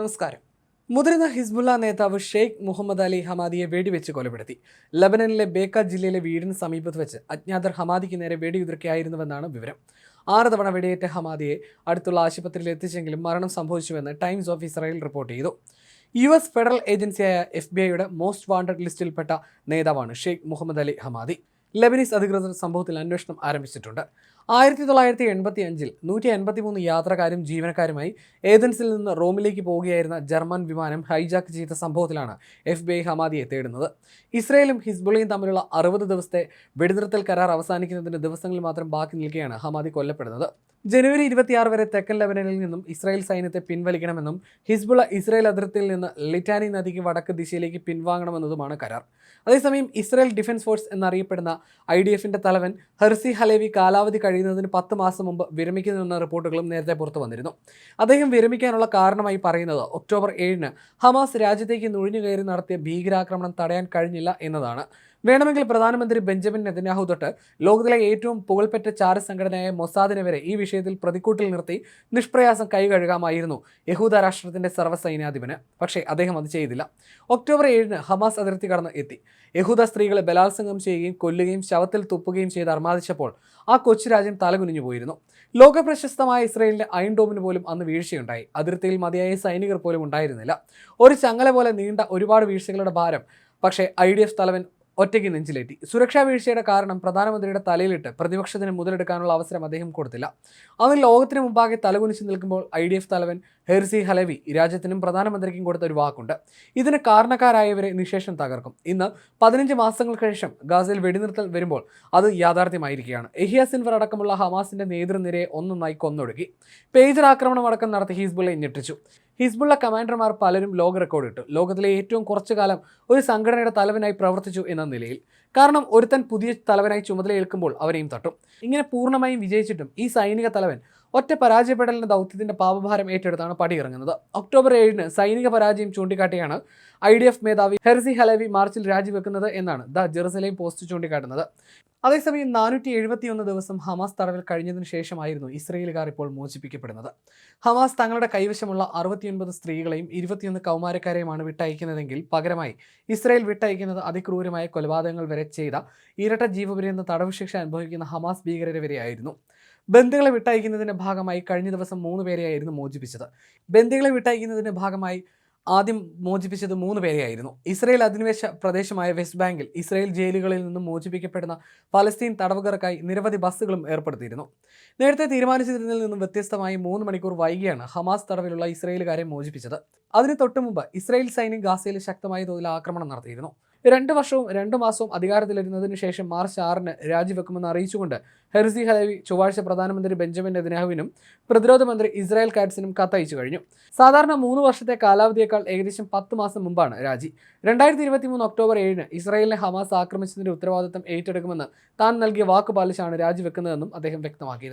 നമസ്കാരം. മുതിർന്ന ഹിസ്ബുല്ല നേതാവ് ഷെയ്ഖ് മുഹമ്മദ് അലി ഹമാദിയെ വെടിവെച്ച് കൊലപ്പെടുത്തി. ലബനനിലെ ബേക്ക ജില്ലയിലെ വീടിന് സമീപത്ത് വെച്ച് അജ്ഞാതർ ഹമാദിക്ക് നേരെ വെടിയുതിർക്കുകയായിരുന്നുവെന്നാണ് വിവരം. ആറ് തവണ വെടിയേറ്റ ഹമാദിയെ അടുത്തുള്ള ആശുപത്രിയിൽ എത്തിച്ചെങ്കിലും മരണം സംഭവിച്ചുവെന്ന് ടൈംസ് ഓഫ് ഇസ്രായേൽ റിപ്പോർട്ട് ചെയ്തു. യു എസ് ഫെഡറൽ ഏജൻസിയായ എഫ് ബി ഐയുടെ മോസ്റ്റ് വാണ്ടഡ് ലിസ്റ്റിൽപ്പെട്ട നേതാവാണ് Sheikh Mohammed Ali Hammadi. Lebanese അധികൃതർ സംഭവത്തിൽ അന്വേഷണം ആരംഭിച്ചിട്ടുണ്ട്. ആയിരത്തി തൊള്ളായിരത്തി എൺപത്തി അഞ്ചിൽ നൂറ്റി എൺപത്തി മൂന്ന് യാത്രക്കാരും ജീവനക്കാരുമായി ഏതൻസിൽ നിന്ന് റോമിലേക്ക് പോവുകയായിരുന്ന ജർമ്മൻ വിമാനം ഹൈജാക്ക് ചെയ്ത സംഭവത്തിലാണ് എഫ് ബി ഐ ഹമാദിയെ തേടുന്നത്. ഇസ്രയേലും ഹിസ്ബുള്ളയും തമ്മിലുള്ള അറുപത് ദിവസത്തെ വെടിനിർത്തൽ കരാർ അവസാനിക്കുന്നതിന് ദിവസങ്ങളിൽ മാത്രം ബാക്കി നിൽക്കെയാണ് ഹമാദി കൊല്ലപ്പെടുന്നത്. ജനുവരി ഇരുപത്തിയാറ് വരെ തെക്കൻ ലെബനനിൽ നിന്നും ഇസ്രായേൽ സൈന്യത്തെ പിൻവലിക്കണമെന്നും ഹിസ്ബുള ഇസ്രായേൽ അതിർത്തിയിൽ നിന്ന് ലിറ്റാനി നദിക്ക് വടക്ക് ദിശയിലേക്ക് പിൻവാങ്ങണമെന്നതുമാണ് കരാർ. അതേസമയം ഇസ്രായേൽ ഡിഫൻസ് ഫോഴ്സ് എന്നറിയപ്പെടുന്ന ഐ ഡി എഫിന്റെ തലവൻ ഹെർസി ഹലേവി കാലാവധി കഴിയുന്നതിന് പത്ത് മാസം മുമ്പ് വിരമിക്കുന്നുവെന്ന റിപ്പോർട്ടുകളും നേരത്തെ പുറത്തു വന്നിരുന്നു. അദ്ദേഹം വിരമിക്കാനുള്ള കാരണമായി പറയുന്നത് ഒക്ടോബർ ഏഴിന് ഹമാസ് രാജ്യത്തേക്ക് നുഴഞ്ഞു കയറി നടത്തിയ ഭീകരാക്രമണം തടയാൻ കഴിഞ്ഞില്ല എന്നതാണ്. വേണമെങ്കിൽ പ്രധാനമന്ത്രി ബെഞ്ചമിൻ നെതന്യാഹു തൊട്ട് ലോകത്തിലെ ഏറ്റവും പുകൾപെറ്റ ചാര സംഘടനയായ മൊസാദിനെ വരെ ഈ വിഷയത്തിൽ പ്രതിക്കൂട്ടിൽ നിർത്തി നിഷ്പ്രയാസം കൈകഴുകാമായിരുന്നു. യഹൂദ രാഷ്ട്രത്തിന്റെ സർവസൈന്യാധിപന്. പക്ഷേ അദ്ദേഹം അത് ചെയ്തില്ല. ഒക്ടോബർ ഏഴിന് ഹമാസ് അതിർത്തി കടന്ന് എത്തി. യഹൂദ സ്ത്രീകളെ ബലാത്സംഗം ചെയ്യുകയും കൊല്ലുകയും ശവത്തിൽ തുപ്പുകയും ചെയ്ത് അർമാദിച്ചപ്പോൾ ആ കൊച്ചു രാജ്യം തലകുനിഞ്ഞു പോയിരുന്നു. ലോകപ്രശസ്തമായ ഇസ്രയേലിന്റെ അയൺ പോലും അന്ന് വീഴ്ചയുണ്ടായി. അതിർത്തിയിൽ മതിയായ സൈനികർ പോലും ഉണ്ടായിരുന്നില്ല. ഒരു ചങ്ങല പോലെ നീണ്ട ഒരുപാട് വീഴ്ചകളുടെ ഭാരം. പക്ഷേ ഐ ഡി എഫ് തലവൻ ഒറ്റയ്ക്ക് നെഞ്ചിലേറ്റി. സുരക്ഷാ വീഴ്ചയുടെ കാരണം പ്രധാനമന്ത്രിയുടെ തലയിലിട്ട് പ്രതിപക്ഷത്തിന് മുതലെടുക്കാനുള്ള അവസരം അദ്ദേഹം കൊടുത്തില്ല. അന്ന് ലോകത്തിന് മുമ്പാകെ തലകുനിച്ച് നിൽക്കുമ്പോൾ ഐ ഡി എഫ് തലവൻ ഹെർസി ഹലവി രാജ്യത്തിനും പ്രധാനമന്ത്രിക്കും കൊടുത്ത ഒരു വാക്കുണ്ട്. ഇതിന് കാരണക്കാരായവരെ നിശേഷം തകർക്കും. ഇന്ന് പതിനഞ്ച് മാസങ്ങൾക്ക് ശേഷം ഗാസയിൽ വെടിനിർത്തൽ വരുമ്പോൾ അത് യാഥാർത്ഥ്യമായിരിക്കുകയാണ്. എഹിയ സിൻവർ അടക്കമുള്ള ഹമാസിന്റെ നേതൃനിരയെ ഒന്നൊന്നായി കൊന്നൊടുക്കി. പേജർ ആക്രമണം അടക്കം നടത്തി ഹീസ്ബുള്ളെ ഞെട്ടിച്ചു. ഹിസ്ബുള്ള കമാൻഡർമാർ പലരും ലോക റെക്കോർഡ് ഇട്ടു. ലോകത്തിലെ ഏറ്റവും കുറച്ചു കാലം ഒരു സംഘടനയുടെ തലവനായി പ്രവർത്തിച്ചു എന്ന നിലയിൽ കാരണം ഒരുത്തൻ പുതിയ തലവനായി ചുമതലയേൽക്കുമ്പോൾ അവരെയും തട്ടും. ഇങ്ങനെ പൂർണമായും വിജയിച്ചിട്ടും ഈ സൈനിക തലവൻ ഒറ്റ പരാജയപ്പെടലിന്റെ ദൗത്യത്തിന്റെ പാപഭാരം ഏറ്റെടുത്താണ് പടിയിറങ്ങുന്നത്. ഒക്ടോബർ ഏഴിന് സൈനിക പരാജയം ചൂണ്ടിക്കാട്ടിയാണ് ഐ ഡി എഫ് മേധാവി ഹെർസി ഹലവി മാർച്ചിൽ രാജിവെക്കുന്നത് എന്നാണ് ദ ജെറുസലേം പോസ്റ്റ് ചൂണ്ടിക്കാട്ടുന്നത്. അതേസമയം നാനൂറ്റി എഴുപത്തിയൊന്ന് ദിവസം ഹമാസ് തടവിൽ കഴിഞ്ഞതിന് ശേഷമായിരുന്നു ഇസ്രയേലുകാർ ഇപ്പോൾ മോചിപ്പിക്കപ്പെടുന്നത്. ഹമാസ് തങ്ങളുടെ കൈവശമുള്ള അറുപത്തിയൊൻപത് സ്ത്രീകളെയും ഇരുപത്തിയൊന്ന് കൗമാരക്കാരെയുമാണ് വിട്ടയക്കുന്നതെങ്കിൽ പകരമായി ഇസ്രയേൽ വിട്ടയക്കുന്നത് അതിക്രൂരമായ കൊലപാതകങ്ങൾ വരെ ചെയ്ത ഇരട്ട ജീവപര്യന്തം തടവ് ശിക്ഷ അനുഭവിക്കുന്ന ഹമാസ് ഭീകരരെ വരെയായിരുന്നു ബന്ദികളെ വിട്ടയക്കുന്നതിന്റെ ഭാഗമായി കഴിഞ്ഞ ദിവസം മൂന്ന് പേരെയായിരുന്നു മോചിപ്പിച്ചത്. ബന്ദികളെ വിട്ടയക്കുന്നതിന്റെ ഭാഗമായി ആദ്യം മോചിപ്പിച്ചത് മൂന്ന് പേരെയായിരുന്നു. ഇസ്രയേൽ അധിനിവേശ പ്രദേശമായ വെസ്റ്റ് ബാങ്കിൽ ഇസ്രയേൽ ജയിലുകളിൽ നിന്നും മോചിപ്പിക്കപ്പെടുന്ന പലസ്തീൻ തടവുകാർക്കായി നിരവധി ബസ്സുകളും ഏർപ്പെടുത്തിയിരുന്നു. നേരത്തെ തീരുമാനിച്ചതിൽ നിന്നും വ്യത്യസ്തമായി മൂന്ന് മണിക്കൂർ വൈകിയാണ് ഹമാസ് തടവിലുള്ള ഇസ്രയേലുകാരെ മോചിപ്പിച്ചത്. അതിന് തൊട്ടുമുമ്പ് ഇസ്രയേൽ സൈന്യം ഗാസയിൽ ശക്തമായ തോതിൽ ആക്രമണം നടത്തിയിരുന്നു. രണ്ട് വർഷവും രണ്ട് മാസവും അധികാരത്തിലിരുന്നതിന് ശേഷം മാർച്ച് ആറിന് രാജിവെക്കുമെന്ന് അറിയിച്ചുകൊണ്ട് ഹെർസി ഹലവി ചൊവ്വാഴ്ച പ്രധാനമന്ത്രി ബെഞ്ചമിൻ നെതിനാഹുവിനും പ്രതിരോധ മന്ത്രി ഇസ്രായേൽ കാറ്റ്സിനും കത്തയച്ചു കഴിഞ്ഞു. സാധാരണ മൂന്ന് വർഷത്തെ കാലാവധിയേക്കാൾ ഏകദേശം പത്ത് മാസം മുമ്പാണ് രാജി. രണ്ടായിരത്തി ഇരുപത്തി മൂന്ന് ഒക്ടോബർ ഏഴിന് ഇസ്രായേലിനെ ഹമാസ് ആക്രമിച്ചതിന്റെ ഉത്തരവാദിത്തം ഏറ്റെടുക്കുമെന്ന് താൻ നൽകിയ വാക്ക് പാലിച്ചാണ് രാജിവെക്കുന്നതെന്നും അദ്ദേഹം വ്യക്തമാക്കിയിരുന്നു.